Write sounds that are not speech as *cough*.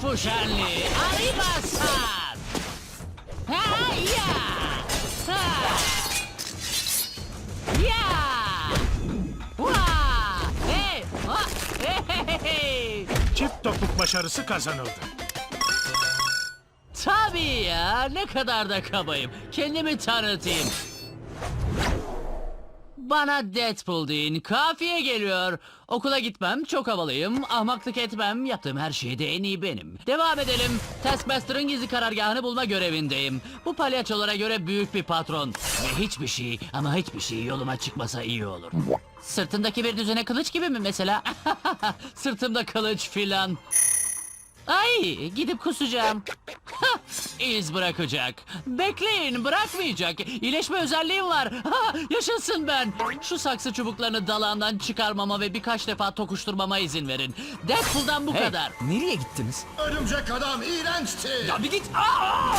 Kung Fu şenliği. Arriba-san. Ha ya. Ha. Ya. Vaa. Hey. Ha. Hey, hey, hey. Çift topuk başarısı kazanıldı. Tabii ya. Ne kadar da kabayım. Kendimi tanıtayım. Bana Deadpool deyin. Kafiye geliyor. Okula gitmem, çok havalıyım. Ahmaklık etmem, yaptığım her şeyde en iyi benim. Devam edelim. Taskmaster'ın gizli karargahını bulma görevindeyim. Bu palyaçolara göre büyük bir patron. Ve hiçbir şey ama hiçbir şey yoluma çıkmasa iyi olur. Sırtındaki bir düzene kılıç gibi mi mesela? *laughs* Sırtımda kılıç filan. Ay gidip kusacağım. İz bırakacak. Bekleyin bırakmayacak. İyileşme özelliğim var. Ha, yaşasın ben. Şu saksı çubuklarını dalağımdan çıkarmama ve birkaç defa tokuşturmama izin verin. Deadpool'dan bu Hey, kadar. nereye gittiniz? Örümcek adam iğrençti. Ya bir git. Aa!